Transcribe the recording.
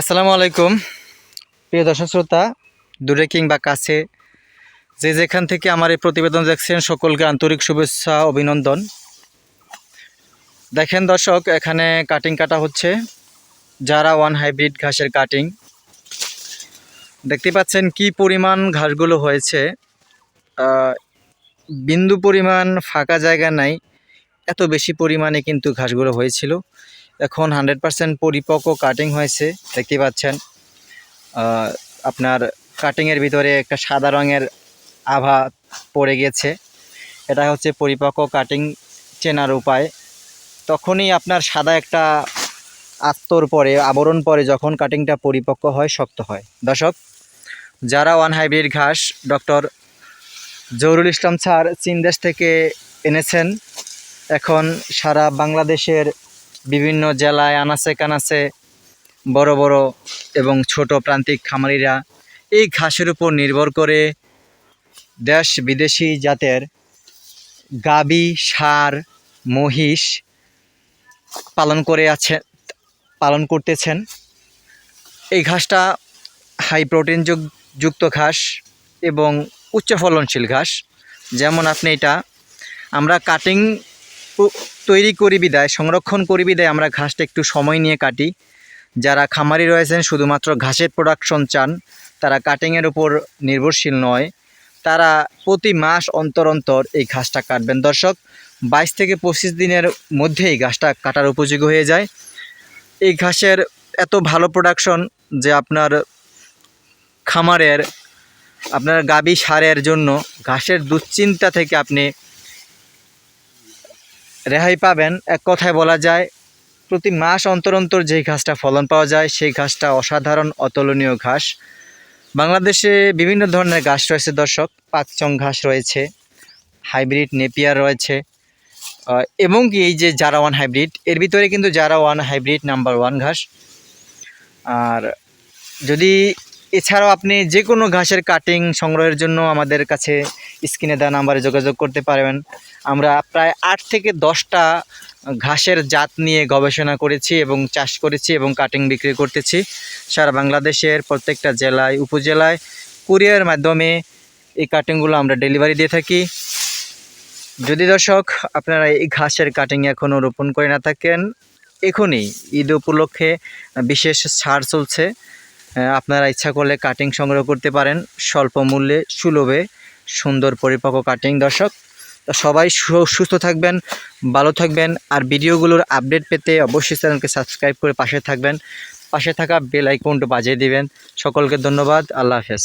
আসসালামু আলাইকুম। প্রিয় দর্শক শ্রোতা, দূরে কিংবা কাছে, যে যেখান থেকে আমার এই প্রতিবেদন দেখছেন, সকলকে আন্তরিক শুভেচ্ছা, অভিনন্দন। দেখেন দর্শক, এখানে কাটিং কাটা হচ্ছে, যারা ওয়ান হাইব্রিড ঘাসের কাটিং দেখতে পাচ্ছেন কি পরিমাণ ঘাসগুলো হয়েছে। বিন্দু পরিমাণ ফাঁকা জায়গা নাই, এত বেশি পরিমাণে কিন্তু ঘাসগুলো হয়েছিল। এখন হান্ড্রেড পার্সেন্ট পরিপক্ক কাটিং হয়েছে, দেখতে পাচ্ছেন। আপনার কাটিংয়ের ভিতরে একটা সাদা রঙের আভা পড়ে গেছে। এটা হচ্ছে পরিপক্ক কাটিং চেনার উপায়। তখনই আপনার সাদা একটা আত্মর পরে, আবরণ পরে যখন কাটিংটা পরিপক্ক হয়, শক্ত হয়। দর্শক, যারা ওয়ান হাইব্রিড ঘাস ডক্টর জহুরুল ইসলাম স্যার চীন দেশ থেকে এনেছেন। এখন সারা বাংলাদেশের বিভিন্ন জেলায় আনাচে কানাচে বড় বড় এবং ছোট প্রান্তিক খামারিরা এই ঘাসের উপর নির্ভর করে দেশ বিদেশি জাতের গাবি, সার, মহিষ পালন করে আছে, পালন করতেছেন। এই ঘাসটা হাই প্রোটিন যুক- যুক্ত ঘাস এবং উচ্চ ফলনশীল ঘাস। যেমন আপনি এটা, আমরা কাটিং তৈরি করি বিদায়, সংরক্ষণ করি বিদায়, আমরা ঘাসটা একটু সময় নিয়ে কাটি। যারা খামারি রয়েছেন, শুধুমাত্র ঘাসের প্রোডাকশন চান, তারা কাটিংয়ের উপর নির্ভরশীল নয়, তারা প্রতি মাস অন্তর অন্তর এই ঘাসটা কাটবেন। দর্শক, বাইশ থেকে পঁচিশ দিনের মধ্যেই ঘাসটা কাটার উপযোগী হয়ে যায়। এই ঘাসের এত ভালো প্রোডাকশন যে আপনার খামারের, আপনার গাবি সারের জন্য ঘাসের দুশ্চিন্তা থেকে আপনি রেহাই পাবেন। এক কথায় বলা যায়, প্রতি মাস অন্তর অন্তর যেই ঘাসটা ফলন পাওয়া যায়, সেই ঘাসটা অসাধারণ, অতুলনীয় ঘাস। বাংলাদেশে বিভিন্ন ধরনের ঘাস রয়েছে দর্শক। পাকচং ঘাস রয়েছে, হাইব্রিড নেপিয়ার রয়েছে এবং কি এই যে জারা ওয়ান হাইব্রিড, এর ভিতরে কিন্তু জারা ওয়ান হাইব্রিড নাম্বার ওয়ান ঘাস। আর যদি এছাড়াও আপনি যে কোনো ঘাসের কাটিং সংগ্রহের জন্য আমাদের কাছে স্ক্রিনে দেওয়া নাম্বারে যোগাযোগ করতে পারবেন। আমরা প্রায় আট থেকে দশটা ঘাসের জাত নিয়ে গবেষণা করেছি এবং চাষ করেছি এবং কাটিং বিক্রি করতেছি। সারা বাংলাদেশের প্রত্যেকটা জেলায়, উপজেলায় কুরিয়ার মাধ্যমে এই কাটিংগুলো আমরা ডেলিভারি দিয়ে থাকি। যদি দর্শক আপনারা এই ঘাসের কাটিং এখনও রোপণ করে না থাকেন, এখনই ঈদ উপলক্ষে বিশেষ ছাড় চলছে। আপনারা ইচ্ছা করলে কাটিং সংগ্রহ করতে পারেন। স্বল্প মূল্যে, সুলভে, সুন্দর পরিপক্ক কাটিং দর্শক, সবাই সুস্থ থাকবেন, ভালো থাকবেন, আর ভিডিওগুলোর আপডেট পেতে অবশ্যই চ্যানেলকে সাবস্ক্রাইব করে পাশে থাকবেন। পাশে থাকা বেল আইকনটা বাজিয়ে দিবেন। সকলকে ধন্যবাদ। আল্লাহ হাফেজ।